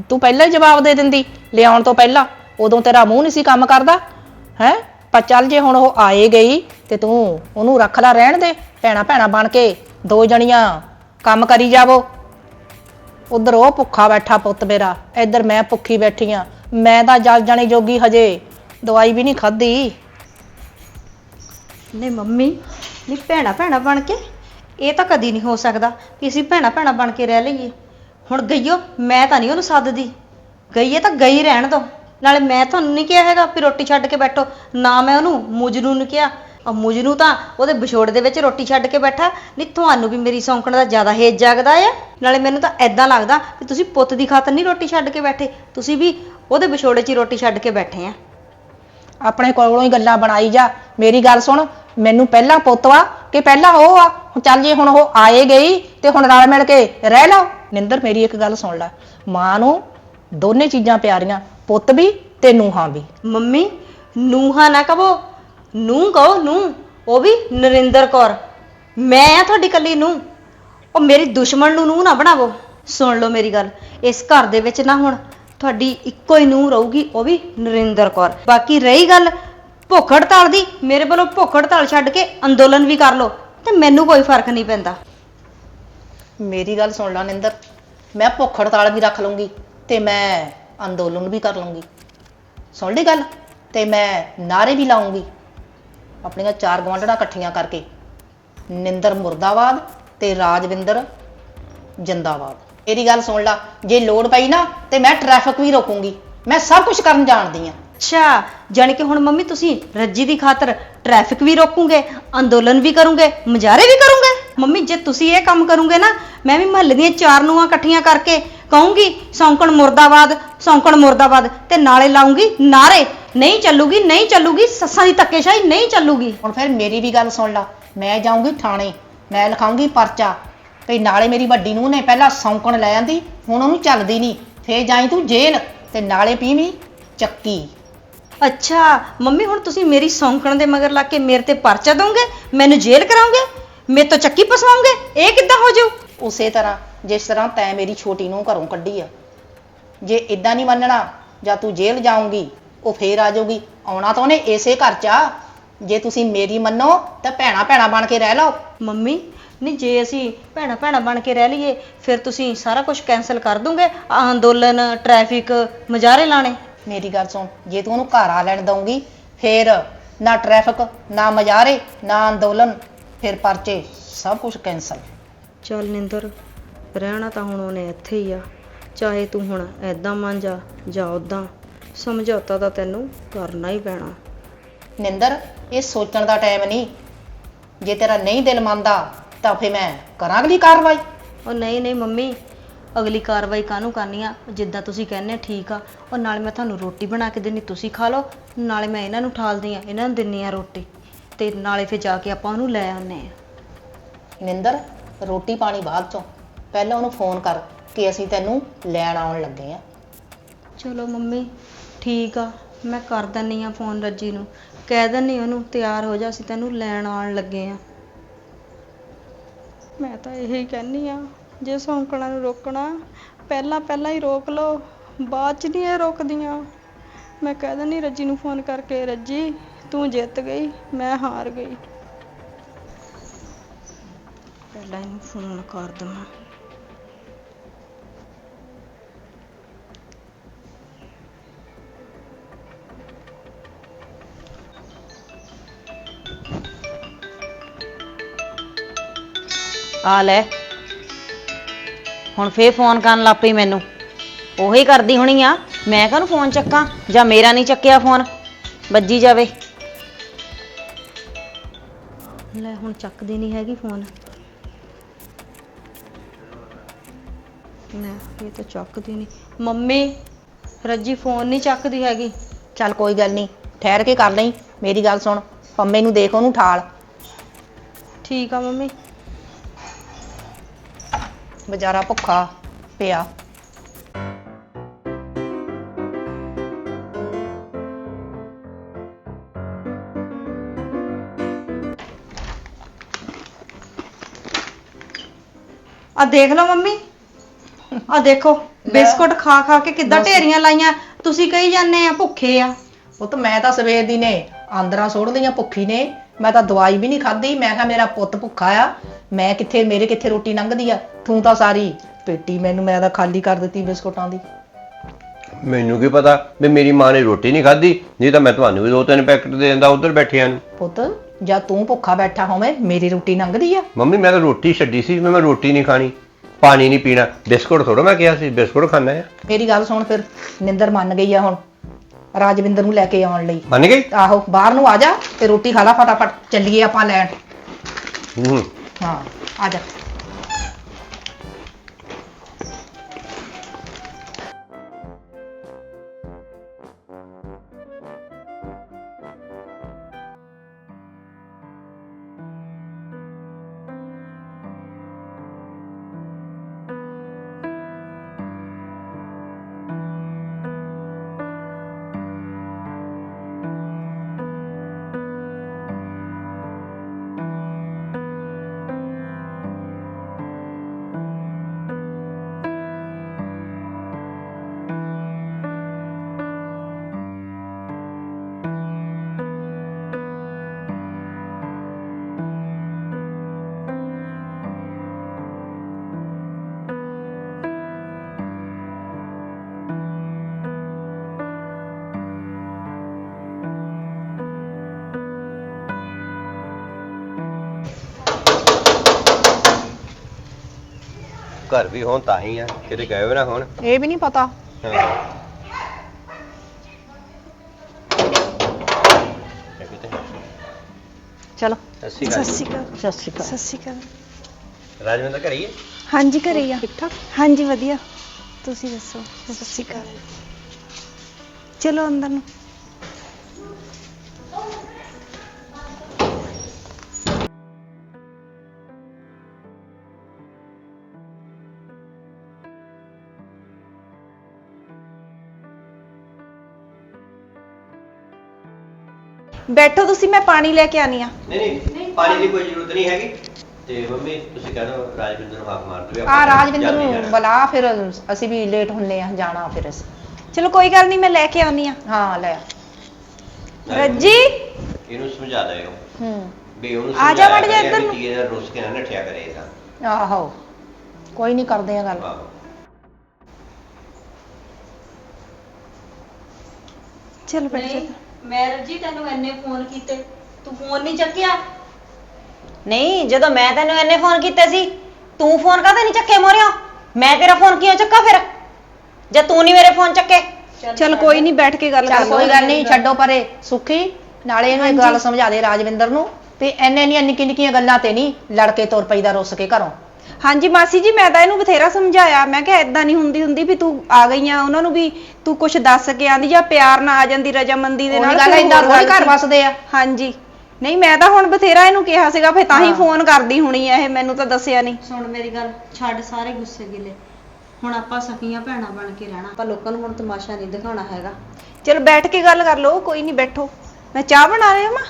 ਤੂੰ ਪਹਿਲਾਂ ਹੀ ਜਵਾਬ ਦੇ ਦਿੰਦੀ ਲਿਆਉਣ ਤੋਂ ਪਹਿਲਾਂ। ਉਦੋਂ ਤੇਰਾ ਮੂੰਹ ਨਹੀਂ ਸੀ ਕੰਮ ਕਰਦਾ ਹੈ? ਪਰ ਚੱਲ ਜੇ ਹੁਣ ਉਹ ਆਏ ਗਈ ਤੇ ਤੂੰ ਉਹਨੂੰ ਰੱਖ ਲੈ ਰਹਿਣ ਦੇ, ਭੈਣਾ ਭੈਣਾ ਬਣ ਕੇ, ਦੋ ਜਣੀਆਂ ਕੰਮ ਕਰੀ ਜਾਵੋ। ਉਧਰ ਉਹ ਭੁੱਖਾ ਬੈਠਾ ਪੁੱਤ ਮੇਰਾ, ਇੱਧਰ ਮੈਂ ਭੁੱਖੀ ਬੈਠੀ ਆ। ਮੈਂ ਤਾਂ ਜਲ ਜਾਣੀ ਜੋਗੀ ਹਜੇ, ਦਵਾਈ ਵੀ ਨਹੀਂ ਖਾਧੀ। ਨਹੀਂ ਮੰਮੀ, ਨਹੀਂ ਭੈਣਾ ਭੈਣਾ ਬਣ ਕੇ, ਇਹ ਤਾਂ ਕਦੀ ਨਹੀਂ ਹੋ ਸਕਦਾ ਕਿ ਅਸੀਂ ਭੈਣਾ ਭੈਣਾ ਬਣ ਕੇ ਰਹਿ ਲਈਏ। ਹੁਣ ਗਈਓ, ਮੈਂ ਤਾਂ ਨਹੀਂ ਉਹਨੂੰ ਸੱਦਦੀ। ਗਈਏ ਤਾਂ ਗਈ ਰਹਿਣ ਦੋ। ਨਾਲੇ ਮੈਂ ਤੁਹਾਨੂੰ ਨਹੀਂ ਕਿਹਾ ਹੈਗਾ ਵੀ ਰੋਟੀ ਛੱਡ ਕੇ ਬੈਠੋ। ਨਾ ਮੈਂ ਉਹਨੂੰ, ਮੁਜਨੂ ਨੂੰ ਕਿਹਾ। ਆ ਮੁਜਨੂ ਤਾਂ ਉਹਦੇ ਵਿਛੋੜੇ ਦੇ ਵਿੱਚ ਰੋਟੀ ਛੱਡ ਕੇ ਬੈਠਾ। ਨਹੀਂ, ਤੁਹਾਨੂੰ ਵੀ ਮੇਰੀ ਸੌਂਕਣ ਦਾ ਜ਼ਿਆਦਾ ਹੇਜ ਜਾਗਦਾ ਆ। ਨਾਲੇ ਮੈਨੂੰ ਤਾਂ ਐਦਾਂ ਲੱਗਦਾ ਵੀ ਤੁਸੀਂ ਪੁੱਤ ਦੀ ਖਾਤਰ ਨਹੀਂ ਰੋਟੀ ਛੱਡ ਕੇ ਬੈਠੇ। ਤੁਸੀਂ ਵੀ ਉਹਦੇ ਵਿਛੋੜੇ 'ਚ ਹੀ ਰੋਟੀ ਛੱਡ ਕੇ ਬੈਠੇ ਆ। ਆਪਣੇ ਕੋਲੋਂ ਹੀ ਗੱਲਾਂ ਬਣਾਈ ਜਾ। ਮੇਰੀ ਗੱਲ ਸੁਣ, ਮੈਨੂੰ ਪਹਿਲਾਂ ਪੁੱਤ ਆ ਕਿ ਪਹਿਲਾਂ ਉਹ ਆ? ਹੁਣ ਚੱਲ ਜੇ ਹੁਣ ਉਹ ਆਏ ਗਈ ਤੇ ਹੁਣ ਰਲ ਮਿਲ ਕੇ ਰਹਿ ਲਓ। ਨਿੰਦਰ, ਮੇਰੀ ਇੱਕ ਗੱਲ ਸੁਣ ਲੈ। ਮਾਂ ਨੂੰ ਦੋਨੇ ਚੀਜ਼ਾਂ ਪਿਆਰੀਆਂ ਪੁੱਤ ਵੀ ਤੇ ਨੂੰਹਾਂ ਵੀ। ਮੰਮੀ ਨੂੰਹਾਂ ਨਾ ਕਹੋ ਨੂੰ ਕਹੋ ਨੂੰ ਉਹ ਵੀ ਨਰਿੰਦਰ ਕੌਰ। ਮੈਂ ਆ ਤੁਹਾਡੀ ਕੱਲੀ ਨੂੰ ਉਹ ਮੇਰੀ ਦੁਸ਼ਮਣ ਨੂੰ ਨੂੰ ਨਾ ਬਣਾਵੋ। ਸੁਣ ਲਓ ਮੇਰੀ ਗੱਲ ਇਸ ਘਰ ਦੇ ਵਿੱਚ ਨਾ ਹੁਣ ਤੁਹਾਡੀ ਇੱਕੋ ਹੀ ਨੂੰ ਰਹੂਗੀ ਉਹ ਵੀ ਨਰਿੰਦਰ ਕੌਰ। ਬਾਕੀ ਰਹੀ ਗੱਲ ਭੁੱਖ ਹੜਤਾਲ ਦੀ ਮੇਰੇ ਵੱਲੋਂ ਭੁੱਖ ਹੜਤਾਲ ਛੱਡ ਕੇ ਅੰਦੋਲਨ ਵੀ ਕਰ ਲਓ ਤੇ ਮੈਨੂੰ ਕੋਈ ਫ਼ਰਕ ਨਹੀਂ ਪੈਂਦਾ। ਮੇਰੀ ਗੱਲ ਸੁਣ ਲੈ ਨਿੰਦਰ ਮੈਂ ਭੁੱਖ ਹੜਤਾਲ ਵੀ ਰੱਖ ਲੂੰਗੀ ਤੇ ਮੈਂ ਅੰਦੋਲਨ ਵੀ ਕਰ ਲੂੰਗੀ। ਸੁਣ ਲਈ ਗੱਲ? ਤੇ ਮੈਂ ਨਾਰੇ ਵੀ ਲਾਉਂਗੀ। ਆਪਣੀਆਂ ਚਾਰ ਗਵਾਂਢਣਾ ਇਕੱਠੀਆਂ ਕਰਕੇ। ਨਿੰਦਰ ਮੁਰਦਾਬਾਦ ਤੇ ਰਾਜਵਿੰਦਰ ਜਿੰਦਾਬਾਦ। ਇਹਦੀ ਗੱਲ ਸੁਣ ਲਾ। ਜੇ ਲੋੜ ਪਈ ਨਾ ਤੇ ਮੈਂ ਟ੍ਰੈਫਿਕ ਵੀ ਰੋਕੂੰਗੀ। ਮੈਂ ਸਭ ਕੁਝ ਕਰਨ ਜਾਣਦੀ ਆ। ਅੱਛਾ, ਜਾਣੀ ਕਿ ਹੁਣ ਮੰਮੀ ਤੁਸੀਂ ਰੱਜੀ ਦੀ ਖਾਤਰ ਟ੍ਰੈਫਿਕ ਵੀ ਰੋਕੋਗੇ, ਅੰਦੋਲਨ ਵੀ ਕਰੋਗੇ, ਮੁਜ਼ਾਹਰੇ ਵੀ ਕਰੋਗੇ? ਮੰਮੀ, ਜੇ ਤੁਸੀਂ ਇਹ ਕੰਮ ਕਰੋਗੇ ਨਾ, ਮੈਂ ਵੀ ਮਹੱਲੇ ਦੀਆਂ ਚਾਰ ਨੂੰਹਾਂ ਇਕੱਠੀਆਂ ਕਰਕੇ ਕਹੂੰਗੀ, ਸੌਂਕਣ ਮੁਰਦਾਬਾਦ ਸੌਂਕਣ ਮੁਰਦਾਬਾਦ, ਤੇ ਨਾਲੇ ਲਾਉਂਗੀ ਨਾਰੇ। ਨਹੀਂ ਚੱਲੂਗੀ ਨਹੀਂ ਚੱਲੂਗੀ, ਸੱਸਾਂ ਦੀ ਧੱਕੇਸ਼ਾਹੀ ਨਹੀਂ ਚੱਲੂਗੀ। ਹੁਣ ਫਿਰ ਮੇਰੀ ਵੀ ਗੱਲ ਸੁਣ ਲਾ, ਮੈਂ ਜਾਊਂਗੀ ਥਾਣੇ, ਮੈਂ ਲਿਖਾਉਂਗੀ ਪਰਚਾ। ਤੇ ਨਾਲੇ ਮੇਰੀ ਵੱਡੀ ਨੂੰ ਨੇ ਪਹਿਲਾਂ ਸੌਂਕਣ ਲੈ ਆਂਦੀ, ਹੁਣ ਉਹਨੂੰ ਚੱਲਦੀ ਨਹੀਂ, ਫੇਰ ਜਾਈ ਤੂੰ ਜੇਲ੍ਹ, ਤੇ ਨਾਲੇ ਪੀਵੀਂ ਚੱਕੀ। ਅੱਛਾ, ਮੰਮੀ, ਹੁਣ ਤੁਸੀਂ ਮੇਰੀ ਸੌਂਕਣ ਦੇ ਮਗਰ ਲੱਗ ਕੇ ਮੇਰੇ ਤੇ ਪਰਚਾ ਦੋਗੇ? ਮੈਨੂੰ ਜੇਲ੍ਹ ਕਰਾਉਂਗੇ ਮੇਰੇ ਤੋਂ ਚੱਕੀ ਪਸਵਾਉਂਗੇ ਇਹ ਕਿੱਦਾਂ ਹੋ ਜਾਊ ਉਸੇ ਤਰ੍ਹਾਂ, ਜਿਸ ਤਰ੍ਹਾਂ ਤੈਂ ਮੇਰੀ ਛੋਟੀ ਨੂੰ ਘਰੋਂ ਕੱਢੀ ਆ। ਜੇ ਇਦਾਂ ਨਹੀਂ ਮੰਨਣਾ, ਜਾਂ ਤੂੰ ਜੇਲ੍ਹ ਜਾਊਂਗੀ, ਉਹ ਫੇਰ ਆ ਜਾਊਗੀ। ਆਉਣਾ ਤਾਂ ਉਹਨੇ ਇਸੇ ਘਰ 'ਚ ਆ। ਜੇ ਤੁਸੀਂ ਮੇਰੀ ਮੰਨੋ, ਤਾਂ ਭੈਣਾ ਭੈਣਾ ਬਣ ਕੇ ਰਹਿ ਲਓ। ਮੰਮੀ, ਨਹੀਂ, ਜੇ ਅਸੀਂ ਭੈਣਾ ਭੈਣਾ ਬਣ ਕੇ ਰਹਿ ਲਈਏ, ਫਿਰ ਤੁਸੀਂ ਸਾਰਾ ਕੁਝ ਕੈਨਸਲ ਕਰ ਦੋਗੇ? ਆਹ ਅੰਦੋਲਨ, ਟ੍ਰੈਫਿਕ ਮੁਜ਼ਾਹਰੇ ਲਾਣੇ ਮੇਰੀ ਗੱਲ ਸੁਣ ਜੇ ਤੂੰ ਉਹਨੂੰ ਘਰ ਆ ਲੈਣ ਦਊਂਗੀ ਫੇਰ ਨਾ ਟ੍ਰੈਫਿਕ ਨਾ ਮਜ਼ਾਰੇ ਨਾ ਅੰਦੋਲਨ ਫਿਰ ਪਰਚੇ ਸਭ ਕੁਝ ਕੈਨਸਲ ਚੱਲ ਨਿੰਦਰ ਰਹਿਣਾ ਤਾਂ ਹੁਣ ਉਹਨੇ ਇੱਥੇ ਹੀ ਆ। ਚਾਹੇ ਤੂੰ ਹੁਣ ਐਦਾਂ ਮੰਨ ਜਾ ਜਾਂ ਉਦਾਂ ਸਮਝੌਤਾ ਤਾਂ ਤੈਨੂੰ ਕਰਨਾ ਹੀ ਪੈਣਾ। ਨਿੰਦਰ ਇਹ ਸੋਚਣ ਦਾ ਟਾਈਮ ਨਹੀਂ। ਜੇ ਤੇਰਾ ਨਹੀਂ ਦਿਲ ਮੰਨਦਾ ਤਾਂ ਫੇ ਮੈਂ ਕਰਾਂ ਅਗਲੀ ਕਾਰਵਾਈ। ਉਹ ਨਹੀਂ ਨਹੀਂ ਮੰਮੀ ਅਗਲੀ ਕਾਰਵਾਈ ਕਾਹਨੂੰ ਕਰਨੀ ਆ? ਜਿੱਦਾਂ ਤੁਸੀਂ ਕਹਿੰਦੇ ਠੀਕ ਆ। ਉਹ ਨਾਲੇ ਮੈਂ ਤੁਹਾਨੂੰ ਰੋਟੀ ਬਣਾ ਕੇ ਦੇਣੀ ਤੁਸੀਂ ਖਾ ਲਓ। ਨਾਲੇ ਮੈਂ ਇਹਨਾਂ ਨੂੰ ਠਾਲਦੀ ਆ ਇਹਨਾਂ ਨੂੰ ਦਿੰਨੀ ਆ ਰੋਟੀ। ਤੇ ਨਾਲੇ ਫਿਰ ਜਾ ਕੇ ਆਪਾਂ ਉਹਨੂੰ ਲੈ ਆਉਂਦੇ ਆ। ਨਿੰਦਰ ਰੋਟੀ ਪਾਣੀ ਬਾਅਦ ਚੋਂ। ਪਹਿਲਾਂ ਉਹਨੂੰ ਫੋਨ ਕਰ ਕਿ ਅਸੀਂ ਤੈਨੂੰ ਲੈਣ ਆਉਣ ਲੱਗੇ ਆ। ਚਲੋ ਮੰਮੀ ਠੀਕ ਆ। ਮੈਂ ਕਰ ਦਿੰਨੀ ਆ ਫੋਨ ਰੱਜੀ ਨੂੰ। ਕਹਿ ਦਿੰਨੀ ਉਹਨੂੰ ਤਿਆਰ ਹੋ ਜਾ ਅਸੀਂ ਤੈਨੂੰ ਲੈਣ ਆਉਣ ਲੱਗੇ ਆ। ਮੈਂ ਤਾਂ ਇਹੀ ਕਹਿੰਨੀ ਆ। ਜੇ ਸੌਂਕਣਾ ਨੂੰ ਰੋਕਣਾ ਪਹਿਲਾਂ ਪਹਿਲਾਂ ਹੀ ਰੋਕ ਲਓ ਬਾਅਦ ਚ ਨਹੀਂ ਇਹ ਰੋਕਦੀਆਂ। ਮੈਂ ਕਹਿ ਦਿੰਨੀ ਰੱਜੀ ਨੂੰ ਫੋਨ ਕਰਕੇ ਰੱਜੀ ਤੂੰ ਜਿੱਤ ਗਈ ਮੈਂ ਹਾਰ ਗਈ। ਪਹਿਲਾਂ ਇਹਨੂੰ ਫੋਨ ਕਰ ਦਵਾਂ। ਆ ਲੈ। ਹੁਣ ਫੇਰ ਫੋਨ ਕਰਨ ਲੱਗ ਪਈ ਮੈਨੂੰ। ਉਹੀ ਕਰਦੀ ਹੋਣੀ ਆ ਮੈਂ ਕਾਹਨੂੰ ਫੋਨ ਚੱਕਾਂ? ਜਾਂ ਮੇਰਾ ਨਹੀਂ ਚੱਕਿਆ ਫੋਨ? ਵੱਜੀ ਜਾਵੇ। ਲੈ ਹੁਣ ਚੱਕਦੀ ਨਹੀਂ ਹੈਗੀ ਫੋਨ। ਲੈ ਇਹ ਤਾਂ ਚੱਕਦੀ ਨਹੀਂ। ਮੰਮੀ ਰੱਜੀ ਫੋਨ ਨਹੀਂ ਚੱਕਦੀ ਹੈਗੀ। ਚੱਲ ਕੋਈ ਗੱਲ ਨਹੀਂ ਠਹਿਰ ਕੇ ਕਰ ਲਈ। ਮੇਰੀ ਗੱਲ ਸੁਣ ਪੰਮੇ ਨੂੰ ਦੇਖ ਉਹਨੂੰ ਠਾਲ। ਠੀਕ ਆ ਮੰਮੀ। ਵਿਚਾਰਾ ਭੁੱਖਾ ਪਿਆ। ਆ ਦੇਖ ਲਓ ਮੰਮੀ। ਆ ਦੇਖੋ ਬਿਸਕੁਟ ਖਾ ਖਾ ਕੇ ਕਿੱਦਾਂ ਢੇਰੀਆਂ ਲਾਈਆਂ। ਤੁਸੀਂ ਕਹੀ ਜਾਂਦੇ ਆ ਭੁੱਖੇ ਆ। ਉਹ ਤਾਂ ਮੈਂ ਤਾਂ ਸਵੇਰ ਦੀ ਨੇ ਆਂਦਰਾਂ ਸੁੱਟ ਲਈਆਂ ਭੁੱਖੀ ਨੇ। ਮੈਂ ਤਾਂ ਦਵਾਈ ਵੀ ਨਹੀਂ ਖਾਧੀ ਮੈਂ ਕਿਹਾ ਮੇਰਾ ਪੁੱਤ ਭੁੱਖਾ ਆ ਮੈਂ ਕਿੱਥੇ ਮੇਰੇ ਕਿੱਥੇ ਰੋਟੀ ਲੰਘਦੀ ਆ? ਤੂੰ ਤਾਂ ਸਾਰੀ ਪੇਟੀ ਮੈਨੂੰ ਮੈਂ ਤਾਂ ਖਾਲੀ ਕਰ ਦਿੱਤੀ ਬਿਸਕੁਟਾਂ ਦੀ। ਮੈਨੂੰ ਕੀ ਪਤਾ ਵੀ ਮੇਰੀ ਮਾਂ ਨੇ ਰੋਟੀ ਨਹੀਂ ਖਾਧੀ ਨਹੀਂ ਤਾਂ ਮੈਂ ਤੁਹਾਨੂੰ ਵੀ ਦੋ ਤਿੰਨ ਪੈਕਟ ਦੇ ਦਿੰਦਾ ਉਧਰ ਬੈਠਿਆਂ ਨੂੰ। ਪੁੱਤ ਜਾਂ ਤੂੰ ਭੁੱਖਾ ਬੈਠਾ ਹੋਵੇਂ ਮੇਰੀ ਰੋਟੀ ਲੰਘਦੀ ਆ? ਮੰਮੀ ਮੈਂ ਤਾਂ ਰੋਟੀ ਛੱਡੀ ਸੀ ਮੈਂ ਮੈਂ ਰੋਟੀ ਨਹੀਂ ਖਾਣੀ। ਪਾਣੀ ਨਹੀਂ ਪੀਣਾ। ਬਿਸਕੁਟ ਥੋੜਾ ਮੈਂ ਕਿਹਾ ਸੀ ਬਿਸਕੁਟ ਖਾਣਾ ਹੈ ਮੇਰੀ ਗੱਲ ਸੁਣ ਫਿਰ ਨਿੰਦਰ ਮੰਨ ਗਈ ਆ ਹੁਣ। ਰਾਜਵਿੰਦਰ ਨੂੰ ਲੈ ਕੇ ਆਉਣ ਲਈ। ਮੰਨ ਗਈ? ਆਹੋ ਬਾਹਰ ਨੂੰ ਆ ਜਾ ਤੇ ਰੋਟੀ ਖਾ ਲਾ ਫਟਾਫਟ। ਚੱਲੀਏ ਆਪਾਂ ਲੈਣ। ਹੂੰ। ਹਾਂ ਆ ਜਾ। ਘਰ ਵੀ ਹੋਣ ਤਾਂ ਹੀ ਆ ਕਿਤੇ ਗਏ ਹੋਏ ਨਾ ਹੋਣ। ਇਹ ਵੀ ਨਹੀਂ ਪਤਾ। ਹਾਂ। ਇਹ ਕਿਤੇ। ਚਲੋ। ਸੱਸੀ ਸਤਿ ਸ਼੍ਰੀ ਅਕਾਲ। ਸਤਿ ਸ਼੍ਰੀ ਅਕਾਲ। ਸਤਿ ਸ਼੍ਰੀ ਅਕਾਲ। ਰਾਜਵਿੰਦਰ ਘਰੇ ਹੀ ਹੈ? ਹਾਂਜੀ ਘਰੇ ਹੀ ਆ। ਠੀਕ ਠਾਕ? ਹਾਂਜੀ ਵਧੀਆ। ਤੁਸੀਂ ਦੱਸੋ? ਸਤਿ ਸ਼੍ਰੀ ਅਕਾਲ। ਚਲੋ ਅੰਦਰ ਨੂੰ। ਬੈਠੋ ਤੁਸੀਂ ਮੈਂ ਪਾਣੀ ਲੈ ਕੇ ਆਨੀ ਆ ਨਹੀਂ ਨਹੀਂ ਪਾਣੀ ਦੀ ਕੋਈ ਜ਼ਰੂਰਤ ਨਹੀਂ ਹੈਗੀ। ਤੇ ਮੰਮੀ ਤੁਸੀਂ ਕਹਿੰਦੇ ਰਾਜਵਿੰਦਰ ਨੂੰ ਹਾਕ ਮਾਰ ਦਿਓ ਆ ਰਾਜਵਿੰਦਰ ਨੂੰ ਬੁਲਾ ਫਿਰ ਅਸੀਂ ਵੀ ਲੇਟ ਹੁੰਨੇ ਆ ਜਾਣਾ ਫਿਰ ਅਸੀਂ। ਚਲੋ ਕੋਈ ਗੱਲ ਨਹੀਂ ਮੈਂ ਲੈ ਕੇ ਆਨੀ ਆ ਹਾਂ ਲੈ ਰੱਜੀ! ਇਹਨੂੰ ਸਮਝਾ ਦਿਓ। ਹੂੰ। ਵੀ ਉਹਨੂੰ ਆ ਜਾ ਵੜ ਜਾ ਇੱਧਰ ਨੂੰ। ਨਾਲ ਰੁੱਸ ਕੇ ਨਾ ਨੱਠਿਆ ਕਰੇ ਇਹਦਾ। ਆਹੋ। ਕੋਈ ਨਹੀਂ ਕਰਦੇ ਆ ਗੱਲ। ਚਲ ਬੈਠ ਜਾ। ਮੈਂ ਰੱਜੀ ਤੈਨੂੰ ਇੰਨੇ ਫੋਨ ਕੀਤੇ। ਤੂੰ ਫੋਨ ਨਹੀਂ ਚੱਕਿਆ? ਨਹੀਂ ਜਦੋਂ ਮੈਂ ਤੈਨੂੰ ਇੰਨੇ ਫੋਨ ਕੀਤੇ ਸੀ ਤੂੰ ਫੋਨ ਕਾਹਦੇ ਨਹੀਂ ਚੱਕੇ ਮੋਰਿਓ? ਮੈਂ ਤੇਰਾ ਫੋਨ ਕਿਉਂ ਚੱਕਾ ਫਿਰ? ਜੇ ਤੂੰ ਨਹੀਂ ਮੇਰੇ ਫੋਨ ਚੱਕੇ। ਚਲ ਕੋਈ ਨਹੀਂ ਬੈਠ ਕੇ ਗੱਲ ਕਰ ਚੱਲ ਲਓ। ਕੋਈ ਗੱਲ ਨਹੀਂ ਛੱਡੋ ਪਰੇ ਸੁਖੀ। ਨਾਲੇ ਇਹਨੂੰ ਇੱਕ ਗੱਲ ਸਮਝਾ ਦੇ ਰਾਜਵਿੰਦਰ ਨੂੰ ਵੀ ਐਨੇ ਨਹੀਂ ਨਿੱਕੀ ਨਿੱਕੀਆਂ ਗੱਲਾਂ ਤੇ ਨਹੀਂ ਲੜ ਕੇ ਤੁਰ ਪਈਦਾ ਰੁੱਸ ਕੇ ਘਰੋਂ। ਹਾਂਜੀ ਮਾਸੀ ਜੀ ਮੈਂ ਤਾਂ ਇਹਨੂੰ ਬਥੇਰਾ ਸਮਝਾਇਆ। ਮੈਂ ਕਿਹਾ ਇਦਾਂ ਨਹੀਂ ਹੁੰਦੀ ਹੁੰਦੀ ਵੀ ਤੂੰ ਆ ਗਈਆਂ ਉਹਨਾਂ ਨੂੰ ਵੀ ਤੂੰ ਕੁਝ ਦੱਸ ਕੇ ਆਂਦੀ ਜਾਂ ਪਿਆਰ ਨਾਲ ਆ ਜਾਂਦੀ ਰਜਾਮੰਦੀ ਦੇ ਨਾਲ ਉਹੀ ਗੱਲ ਫਿਰ ਏਦਾਂ ਹੋਰ ਥੋੜੀ ਗੱਲ ਘਰ ਸੀ। ਵਸਦੇ ਆ। ਹਾਂਜੀ। ਨਹੀਂ ਮੈਂ ਤਾਂ ਹੁਣ ਬਥੇਰਾ ਇਹਨੂੰ ਕਿਹਾ ਸੀਗਾ ਫੇ ਤਾਂ ਹੀ ਹਾਂ। ਫੋਨ ਕਰਦੀ ਹੋਣੀ ਆ ਇਹ ਮੈਨੂੰ ਤਾਂ ਦੱਸਿਆ ਨਹੀਂ। ਸੁਣ ਮੇਰੀ ਗੱਲ ਛੱਡ ਸਾਰੇ ਗੁੱਸੇ ਗਿਲੇ। ਹੁਣ ਆਪਾਂ ਸਕੀਆਂ ਭੈਣਾਂ ਬਣ ਕੇ ਰਹਿਣਾ। ਆਪਾਂ ਲੋਕਾਂ ਨੂੰ ਹੁਣ ਤਮਾਸ਼ਾ ਨਹੀਂ ਦਿਖਾਉਣਾ ਹੈਗਾ। ਚਲ ਬੈਠ ਕੇ ਗੱਲ ਕਰ ਲਓ ਕੋਈ ਨਹੀਂ ਬੈਠੋ। ਮੈਂ ਚਾਹ ਬਣਾ ਰਹੀ ਹਾਂ ਮਾਂ?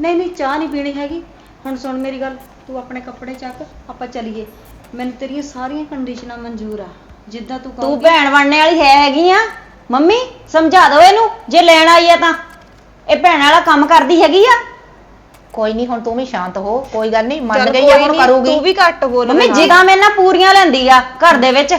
ਨਹੀਂ ਨਹੀਂ ਚਾਹ ਨਹੀਂ ਪੀਣੀ ਹੈਗੀ। ਹੁਣ ਸੁਣ ਮੇਰੀ ਗੱਲ ਤੂੰ ਆਪਣੇ ਕੱਪੜੇ ਚੱਕ ਆਪਾਂ ਚੱਲੀਏ। ਮੈਨੂੰ ਤੇਰੀਆਂ ਸਾਰੀਆਂ ਕੰਡੀਸ਼ਨਾਂ ਮਨਜ਼ੂਰ ਆ। ਜਿੱਦਾਂ ਤੂੰ ਤੂੰ ਕਹੂਗੀ ਭੈਣ ਬਣਨੇ ਵਾਲੀ ਹੈ ਹੈਗੀ ਆ? ਮੰਮੀ ਸਮਝਾ ਦਿਓ ਇਹਨੂੰ ਜੇ ਲੈਣ ਆਈ ਆ ਤਾਂ। ਇਹ ਭੈਣ ਵਾਲਾ ਕੰਮ ਕਰਦੀ ਹੈਗੀ ਆ? ਕੋਈ ਨਹੀਂ ਹੁਣ ਤੂੰ ਵੀ ਸ਼ਾਂਤ ਹੋ ਕੋਈ ਗੱਲ ਨਹੀਂ ਮੰਨ ਚੱਲ ਗਈ ਆ ਕੋਈ ਹੁਣ ਨੀ, ਕਰੂਗੀ। ਤੂੰ ਵੀ ਘੱਟ ਬੋਲ ਮੰਮੀ ਜਿਗਾ ਮੇਰੇ ਨਾਲ ਪੂਰੀਆਂ ਲੈਂਦੀ ਆ ਘਰ ਦੇ ਵਿੱਚ।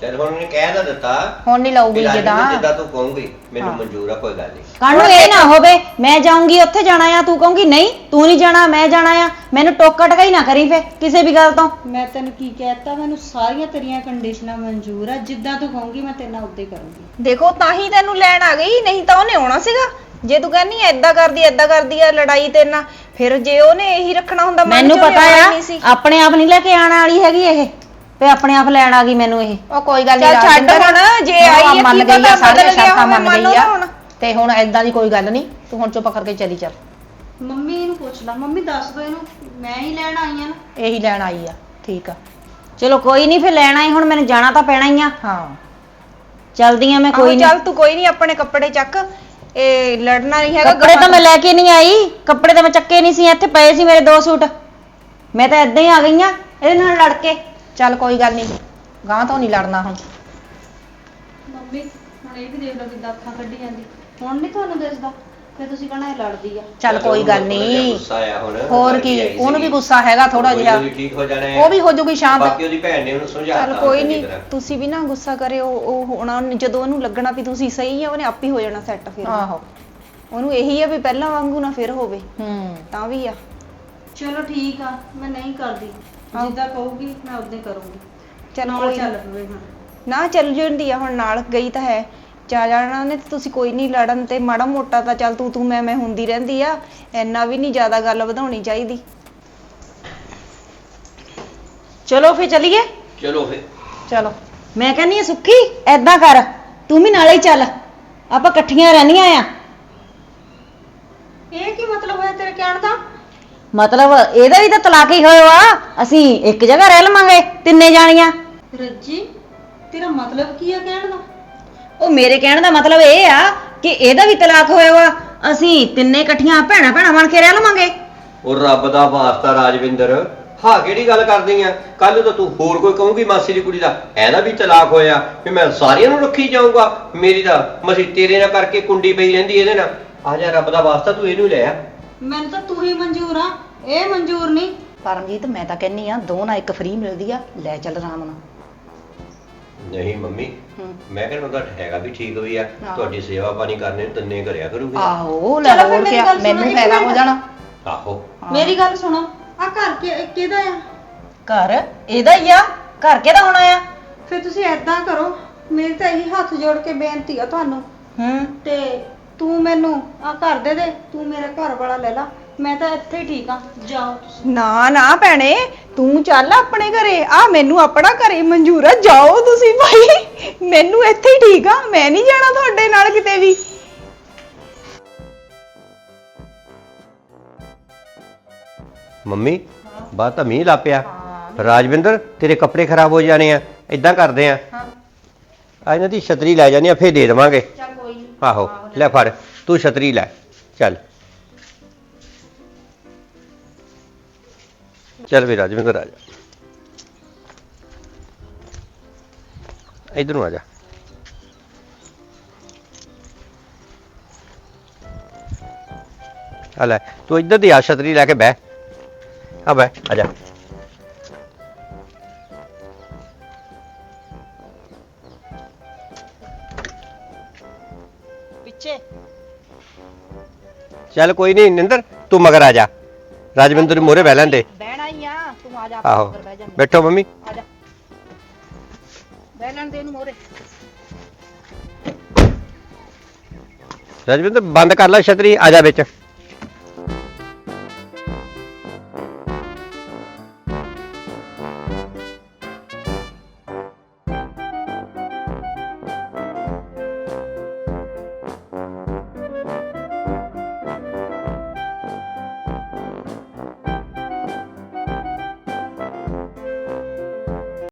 ਚਲ ਹੁਣ ਉਹਨੇ ਕਹਿ ਤਾਂ ਦਿੱਤਾ ਹੁਣ ਨਹੀਂ ਲਾਊਗੀ ਵੀ ਰਾਜਵਿੰਦਰ ਜਿੱਦਾਂ। ਜਿੱਦਾਂ ਤੂੰ ਕਹੂੰਗੀ ਮੈਨੂੰ ਹਾਂ। ਮਨਜ਼ੂਰ ਆ ਕੋਈ ਗੱਲ ਨਹੀਂ। ਕੱਲ ਨੂੰ ਇਹ ਨਾ ਹੋਵੇ ਮੈਂ ਜਾਊਂਗੀ ਉੱਥੇ ਜਾਣਾ ਆ ਤੂੰ ਕਹੂੰਗੀ ਨਹੀਂ ਤੂੰ ਨਹੀਂ ਜਾਣਾ ਮੈਂ ਜਾਣਾ ਆ। ਮੈਨੂੰ ਟੋਕਾ ਟਕਾਈ ਨਾ ਕਰੀ ਫੇ ਕਿਸੇ ਵੀ ਗੱਲ ਤੋਂ। ਮੈਂ ਤੈਨੂੰ ਕੀ ਕਹਿਤਾ ਮੈਨੂੰ ਸਾਰੀਆਂ ਤੇਰੀਆਂ ਕੰਡੀਸ਼ਨਾਂ ਮਨਜ਼ੂਰ ਆ ਜਿੱਦਾਂ ਤੂੰ ਕਹੂੰਗੀ ਮੈਂ ਤੇਰੇ ਨਾਲ ਉੱਦੇ ਕਰੂੰਗੀ। ਦੇਖੋ ਤਾਂ ਹੀ ਤੈਨੂੰ ਲੈਣ ਆ ਗਈ ਨਹੀਂ ਤਾਂ ਉਹਨੇ ਆਉਣਾ ਸੀਗਾ। ਜੇ ਤੂੰ ਕਹਿੰਨੀ ਐਦਾਂ ਕਰਦੀ ਐਦਾਂ ਕਰਦੀ ਆ ਲੜਾਈ ਤੇ ਨਾ ਫਿਰ ਜੇ ਉਹਨੇ ਇਹੀ ਰੱਖਣਾ ਹੁੰਦਾ ਮਨ ਮੈਨੂੰ ਚ ਉਹਨੇ ਪਤਾ ਹੀ ਆ ਨਹੀਂ ਸੀ। ਆਪਣੇ ਆਪ ਨਹੀਂ ਲੈ ਕੇ ਆਣ ਵਾਲੀ ਹੈਗੀ ਇਹ। ਤੇ ਆਪਣੇ ਆਪ ਲੈਣ ਆ ਗਈ ਮੈਨੂੰ ਇਹ। ਉਹ ਕੋਈ ਗੱਲ ਚੱਲ ਨਹੀਂ ਛੱਡ ਹੁਣ, ਜੇ ਆਈ ਹੈ, ਮੰਨ ਗਈ ਪਤਾ ਆ ਸਾਰੀਆਂ ਬਦਲ ਗਿਆ ਸ਼ਰਤਾਂ ਹੋਵੇ, ਮੰਨ ਮੰਨ ਗਈ ਆ। ਲਓ ਹੁਣ। ਤੇ ਹੁਣ ਐਦਾਂ ਦੀ ਕੋਈ ਗੱਲ ਨਹੀਂ ਤੂੰ ਹੁਣ ਚੁੱਪ ਕਰਕੇ ਚਲੀ ਚੱਲ। ਮੰਮੀ ਇਹਨੂੰ ਪੁੱਛ ਲਾ ਮੰਮੀ ਦੱਸ ਦੋ ਇਹਨੂੰ ਮੈਂ ਹੀ ਲੈਣ ਆਈ ਆ ਨਾ। ਇਹੀ ਲੈਣ ਆਈ ਆ ਠੀਕ ਆ। ਚਲੋ ਕੋਈ ਨਹੀਂ ਫੇ ਲੈਣਾ ਹੀ ਹੁਣ ਮੈਨੂੰ ਜਾਣਾ ਤਾਂ ਪੈਣਾ ਹੀ ਆ। ਹਾਂ। ਚਲਦੀ ਆ ਮੈਂ ਆਹੋ ਕੋਈ ਚੱਲ ਨਹੀਂ ਤੂੰ ਕੋਈ ਨਹੀਂ ਆਪਣੇ ਕੱਪੜੇ ਚੱਕ। ਇਹ ਲੜਨਾ ਨਹੀਂ ਹੈਗਾ ਕੱਪੜੇ ਤਾਂ ਮੈਂ ਲੈ ਕੇ ਨਹੀਂ ਆਈ ਕੱਪੜੇ ਤਾਂ ਮੈਂ ਚੱਕੇ ਨਹੀਂ ਸੀ ਇੱਥੇ ਪਏ ਸੀ ਮੇਰੇ ਦੋ ਸੂਟ। ਮੈਂ ਤਾਂ ਏਦਾਂ ਹੀ ਆ ਗਈ ਆ ਇਹਦੇ ਨਾਲ ਲੜ ਕੇ। ਚੱਲ ਕੋਈ ਗੱਲ ਨਹੀਂ ਗਾਂ ਤੋਂ ਨਹੀਂ ਲੜਨਾ ਹੁਣ। ਮੰਮੀ ਹੁਣ ਇਹ ਵੀ ਦੇਖ ਲਓ ਕਿੱਦਾਂ ਅੱਖਾਂ ਕੱਢੀ ਜਾਂਦੀ। ਹੁਣ ਨਹੀਂ ਤੁਹਾਨੂੰ ਦਿਸਦਾ ਫਿਰ ਤੁਸੀਂ ਕਹਣਾ ਇਹ ਲੜਦੀ ਆ। ਚੱਲ ਕੋਈ ਗੱਲ ਨਹੀਂ ਗੁੱਸਾ ਆਇਆ ਹੁਣ ਹੋਰ ਕੀ ਉਹਨੂੰ ਵੀ ਸੀਗੀ। ਗੁੱਸਾ ਹੈਗਾ ਥੋੜਾ ਕੋਈ ਜਿਹਾ। ਗੱਲ ਨੀ, ਠੀਕ ਹੋ ਜਾਣਾ ਹੈ। ਉਹ ਵੀ ਹੋ ਜੂਗੀ ਸ਼ਾਂਤ। ਬਾਕੀ ਉਹਦੀ ਭੈਣ ਨੇ ਉਹਨੂੰ ਸਮਝਾਤਾ ਚੱਲ ਕੋਈ ਚੰਗੀ ਨਹੀਂ ਤਰ੍ਹਾਂ। ਤੁਸੀਂ ਵੀ ਨਾ ਗੁੱਸਾ ਕਰਿਓ ਉਹ ਹੋਣਾ ਜਦੋਂ ਉਹਨੂੰ ਲੱਗਣਾ ਵੀ ਤੁਸੀਂ ਸਹੀ ਆ ਉਹਨੇ ਆਪ ਹੀ ਹੋ ਜਾਣਾ ਸੈੱਟ ਫਿਰ। ਆਹੋ। ਉਹਨੂੰ ਇਹੀ ਆ ਵੀ ਪਹਿਲਾਂ ਵਾਂਗੂ ਨਾ ਫਿਰ ਹੋਵੇ। ਹੂੰ। ਤਾਂ ਵੀ ਆ। ਚਲੋ ਠੀਕ ਆ ਮੈਂ ਨਹੀਂ ਕਰਦੀ। ਜਿੱਦਾਂ ਕਹੂਗੀ ਮੈਂ ਉਦਾਂ ਕਰੂੰਗੀ। ਚੱਲ ਨਾਲ ਕੋਈ ਚੱਲ ਪਵੇ ਹੁਣ ਨਾ ਚੱਲ ਜਾਂਦੀ ਆ ਹੁਣ ਨਾਲ ਗਈ ਤਾਂ ਹੈ। ਜਾ ਜਾਣਾ ਨੇ ਤੇ ਤੁਸੀਂ ਕੋਈ ਨਹੀਂ ਲੜਨ ਤੇ ਮਾੜਾ ਮੋਟਾ ਤਾਂ ਚੱਲ ਤੂੰ ਤੂੰ ਮੈਂ ਮੈਂ ਹੁੰਦੀ ਰਹਿੰਦੀ ਆ। ਇੰਨਾ ਵੀ ਨਹੀਂ ਜ਼ਿਆਦਾ ਗੱਲ ਵਧਾਉਣੀ ਚਾਹੀਦੀ। ਚਲੋ ਫੇ ਚਲੀਏ? ਚਲੋ ਫਿਰ। ਚਲੋ। ਮੈਂ ਕਹਿੰਨੀ ਆ ਸੁੱਖੀ ਐਦਾਂ ਕਰ ਤੂੰ ਵੀ ਨਾਲੇ ਹੀ ਚੱਲ। ਆਪਾਂ ਇਕੱਠੀਆਂ ਰਹਿਣੀਆਂ ਆ। ਇਹ ਕੀ ਮਤਲਬ ਹੋਇਆ ਤੇਰੇ ਕਹਿਣ ਦਾ? ਮਤਲਬ ਇਹਦਾ ਵੀ ਤਾਂ ਤਲਾਕ ਹੀ ਹੋਇਆ ਵਾ। ਅਸੀਂ ਇੱਕ ਜਗ੍ਹਾ ਰਹਿ ਲਵਾਂਗੇ ਤਿੰਨੇ ਜਾਣੀਆਂ। ਰੱਜੀ ਤੇਰਾ ਮਤਲਬ ਕੀ ਆ ਕਹਿਣ ਦਾ? ਉਹ ਮੇਰੇ ਕਹਿਣ ਦਾ ਮਤਲਬ ਇਹ ਆ ਕਿ ਇਹਦਾ ਵੀ ਤਲਾਕ ਹੋਇਆ ਵਾ। ਅਸੀਂ ਤਿੰਨੇ ਇਕੱਠੀਆਂ ਭੈਣਾਂ ਭੈਣਾਂ ਬਣ ਕੇ ਰਹਿ ਲਵਾਂਗੇ। ਉਹ ਰੱਬ ਦਾ ਵਾਸਤਾ ਰਾਜਵਿੰਦਰ ਹਾਂ ਕਿਹੜੀ ਗੱਲ ਕਰਦੀ ਆ? ਕੱਲ ਤਾਂ ਤੂੰ ਹੋਰ ਕੋਈ ਕਹੂੰਗੀ ਮਾਸੀ ਦੀ ਕੁੜੀ ਦਾ। ਇਹਦਾ ਵੀ ਤਲਾਕ ਹੋਇਆ। ਵੀ ਮੈਂ ਸਾਰੀਆਂ ਨੂੰ ਰੱਖੀ ਜਾਊਂਗਾ। ਮੇਰੀ ਤਾਂ ਮਸੀ ਤੇਰੇ ਨਾਲ ਕਰਕੇ ਕੁੰਡੀ ਪਈ ਰਹਿੰਦੀ ਇਹਦੇ ਨਾਲ। ਆ ਜਾ ਰੱਬ ਦਾ ਵਾਸਤਾ ਤੂੰ ਇਹਨੂੰ ਲੈ ਆ। ਮੈਨੂੰ ਤਾਂ ਤੂੰ ਹੀ ਮਨਜ਼ੂਰ ਆ ਇਹ ਮਨਜ਼ੂਰ ਨਹੀਂ ਪਰਮਜੀਤ ਮੈਂ ਤਾਂ ਕਹਿੰਨੀ ਆ ਦੋ ਨਾਲ ਇੱਕ ਫ੍ਰੀ ਮਿਲਦੀ ਆ ਲੈ ਚੱਲ ਆਰਾਮ ਨਾਲ ਨਹੀਂ ਮੰਮੀ ਹੂੰ। ਮੈਂ ਕਹਿੰਦਾ ਉਹਦਾ ਹੈਗਾ ਵੀ ਠੀਕ ਵੀ ਆ ਹਾਂ। ਤੁਹਾਡੀ ਸੇਵਾ ਪਾਣੀ ਕਰਨੇ ਨੂੰ ਤੰਨੇ ਕਰਿਆ ਕਰੂਗੀ ਆਹੋ ਲੈ ਚਲੋ ਫਿਰ ਹੋਰ ਮੇਰੀ ਕਿਆ ਗੱਲ ਸੁਣੋ, ਮੈਨੂੰ ਫਾਇਦਾ ਹੋ। ਜਾਣਾ ਆਹੋ ਹਾਂ। ਮੇਰੀ ਗੱਲ ਸੁਣੋ ਆ ਘਰ ਕਿ- ਕਿਹਦਾ ਆ ਘਰ ਇਹਦਾ ਹੀ ਆ ਘਰ ਕਿਹਦਾ ਹੋਣਾ ਆ ਫਿਰ ਤੁਸੀਂ ਐਦਾਂ ਕਰੋ ਮੇਰੀ ਤਾਂ ਇਹੀ ਹੱਥ ਜੋੜ ਕੇ ਬੇਨਤੀ ਆ ਤੁਹਾਨੂੰ ਹੂੰ ਤੇ ਤੂੰ ਮੈਨੂੰ ਆ ਘਰ ਦੇ ਦੇ ਤੂੰ ਮੇਰਾ ਘਰ ਵਾਲਾ ਲੈ ਲਾ ਮੈਂ ਤਾਂ ਇੱਥੇ ਹੀ ਠੀਕ ਆ ਜਾਓ ਤੁਸੀਂ। ਨਾ ਨਾ ਭੈਣੇ ਤੂੰ ਚੱਲ ਆਪਣੇ ਘਰੇ ਆ ਮੈਨੂੰ ਆਪਣਾ ਘਰੇ ਮਨਜ਼ੂਰ ਆ ਜਾਓ ਤੁਸੀਂ ਭਾਈ। ਮੈਨੂੰ ਇੱਥੇ ਹੀ ਠੀਕ ਆ ਮੈਂ ਨਹੀਂ ਜਾਣਾ ਤੁਹਾਡੇ ਨਾਲ ਕਿਤੇ ਵੀ। ਮੰਮੀ ਬਾਤ ਤਾਂ ਮੀਂਹ ਲਾਪਿਆ ਰਾਜਵਿੰਦਰ ਤੇਰੇ ਕੱਪੜੇ ਖਰਾਬ ਹੋ ਜਾਣੇ ਆ ਇਦਾਂ ਕਰਦੇ ਆ। ਆ ਇਹਨਾਂ ਦੀ ਛਤਰੀ ਲੈ ਜਾਣੀ ਆ ਫੇਰ ਦੇ ਦੇਵਾਂਗੇ। ਚੱਲ ਆਹੋ, ਲੈ ਫੜ, ਤੂੰ ਛਤਰੀ ਲੈ, ਚੱਲ। ਚੱਲ ਵੀ ਰਾਜਵਿੰਦਰ ਆ ਜਾ। ਇਧਰ ਨੂੰ ਆ ਜਾ। ਆ ਲੈ, ਤੂੰ ਇੱਧਰ ਦੀ ਆ, ਛਤਰੀ ਲੈ ਕੇ ਬਹਿ। ਆ ਬਹਿ, ਆ ਜਾ। ਪਿੱਛੇ ਚੱਲ ਕੋਈ ਨਹੀਂ ਨਿੰਦਰ ਤੂੰ ਮਗਰ ਆ ਜਾ। ਰਾਜਵਿੰਦਰ ਨੂੰ ਮੋਰੇ ਬਹਿ ਲੈਂਦੇ। ਬਹਿਣਾ ਹੀ ਆ ਤੂੰ ਆ ਜਾ ਆਹੋ ਉੱਪਰ ਬਹਿ ਜਾਂਦੇ ਬੈਠੋ ਮੰਮੀ। ਆ ਜਾ। ਬਹਿ ਲੈਣ ਦੇ ਇਹਨੂੰ ਮੋਰੇ ਰਾਜਵਿੰਦਰ ਬੰਦ ਕਰ ਲੈ ਛਤਰੀ ਆ ਜਾ ਵਿੱਚ।